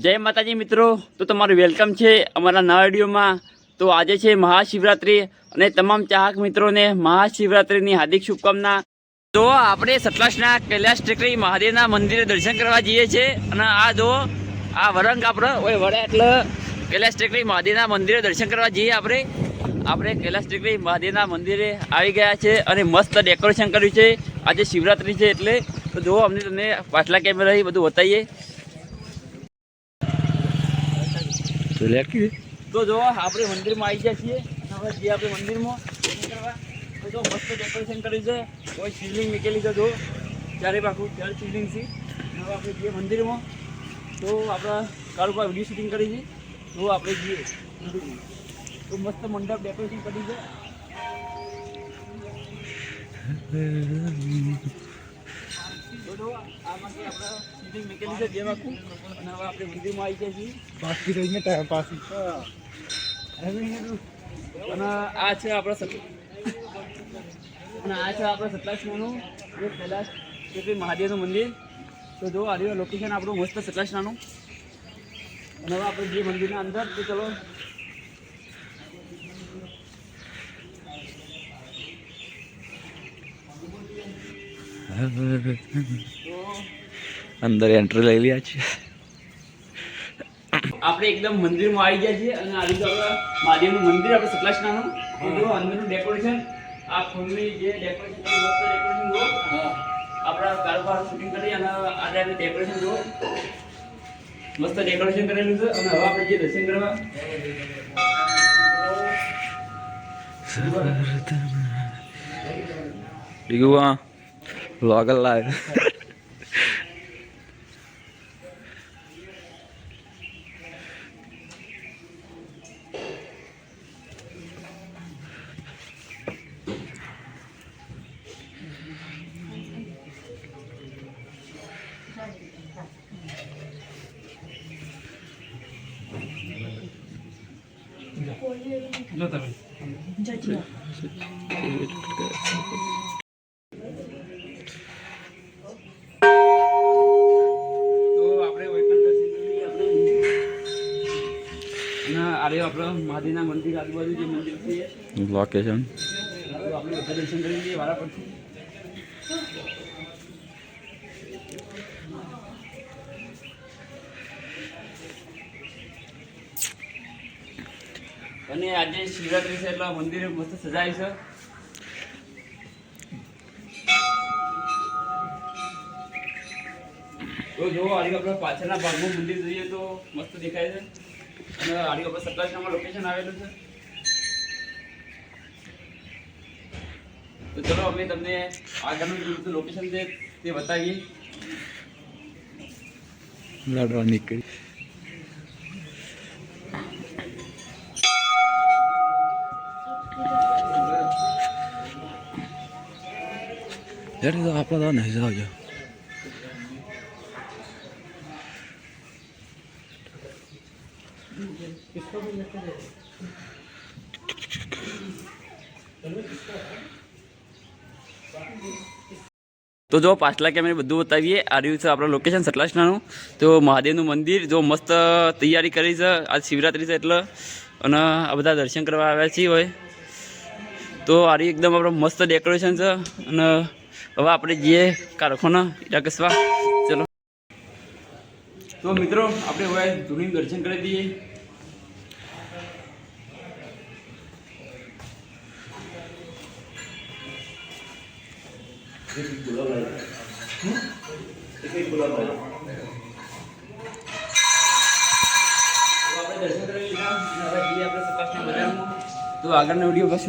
જય માતાજી મિત્રો. તો તમારું વેલકમ છે અમારા નવા વિડીયોમાં. તો આજે છે મહાશિવરાત્રિ અને તમામ ચાહક મિત્રોને મહાશિવરાત્રિની હાર્દિક શુભકામના. તો આપણે સતલાસના કૈલાસ ટેકરી મહાદેવના મંદિરે દર્શન કરવા જઈએ છીએ. અને આ જો, આ વરંગ આપણે વડે એટલે કૈલાસ ટેકરી મહાદેવના મંદિરે દર્શન કરવા જઈએ આપણે. આપણે કૈલાસ ટેકરી મહાદેવના મંદિરે આવી ગયા છે અને મસ્ત ડેકોરેશન કર્યું છે. આજે શિવરાત્રિ છે એટલે. તો જુઓ અમને તમને પાછલા કેમેરાથી બધું બતાવીએ. તો જો આપણે મંદિરમાં આવી ગયા છીએ હવે જે આપણે મંદિરમાં કરવા તો જો મસ્ત ડેકોરેશન કર્યું છે કોઈ શિવલિંગ નીકળી છે જો ચારે પાકું ચાર શિવલિંગ છે હવે આપણે જઈએ મંદિરમાં તો આપણા કાળુ પર વીડિયો શૂટિંગ કરી છે તો આપણે જઈએ તો મસ્ત મંડપ ડેકોરેશન કર્યું છે આમાંથી આપણે મૂકેલી છે અને હવે આપણે મંદિરમાં આવી ગયા છીએ. બાકી રહીને ટાઈમ પાસ અને આ છે આપણા અને આ છે આપણા સતલાસણાનું જે કૈલાસ શ્રી મહાદેવનું મંદિર. તો જો આ લોકેશન આપણું મસ્ત સતલાસણાનું અને હવે આપણે જે મંદિરના અંદર તો ચલો અંદર એન્ટ્રી લઈ લીયા છે. આપણે એકદમ મંદિરમાં આવી ગયા છીએ અને આજે તો આપણે મહાદેવનું મંદિર આપણે સતલાસણાનું તો જો અંદરનું ડેકોરેશન આ ફૂલની જે ડેકોરેશન મસ્ત ડેકોરેશન જુઓ. આપણા કારોબાર શૂટિંગ કરી અને આ ટાઈપનું ડેકોરેશન જુઓ. મસ્ત ડેકોરેશન કરેલું છે અને હવે આપણે જે દર્શન કરવા. બીજું વ્લોગર લાવે તો અને આપણે મહાદેવના મંદિર આજુબાજુ જે મંદિર છે લોકેશન આપણે બધા દર્શન કરી લઈએ વારા પરથી અને આજે શિવરાત્રી છે એટલે મંદિર મસ્ત સજાય છે. તો જો આજે આપણે પાછળના ભાગમાં મંદિર જોઈએ તો મસ્ત દેખાય છે. અને આડી ઉપર સતલાસણામાં લોકેશન આવેલું છે. તો ચલો, અમે તમને આગળનું લોકેશન છે, તે બતાવીએ. લડવા નીકળી. આપણા તો આપણે તો નહીં તો જો પાછલા કેમેરે બધું બતાવીએ. આ રહ્યું છે આપણું લોકેશન સતલાસણાનું તો મહાદેવનું મંદિર જો મસ્ત તૈયારી કરી છે. આજ શિવરાત્રી છે એટલે. અને આ બધા દર્શન કરવા આવ્યા છીએ હોય તો આ એકદમ આપણું મસ્ત ડેકોરેશન છે. અને હવે આપણે જઈએ કારખાના ઈટા કસવા ચલો. તો મિત્રો, આપણે હવે ધૂની દર્શન કરી દઈએ તો આપણે દર્શન કરી લીધા આપણે સતલાસણા બજારમાં. તો આગળનો વીડિયો બસ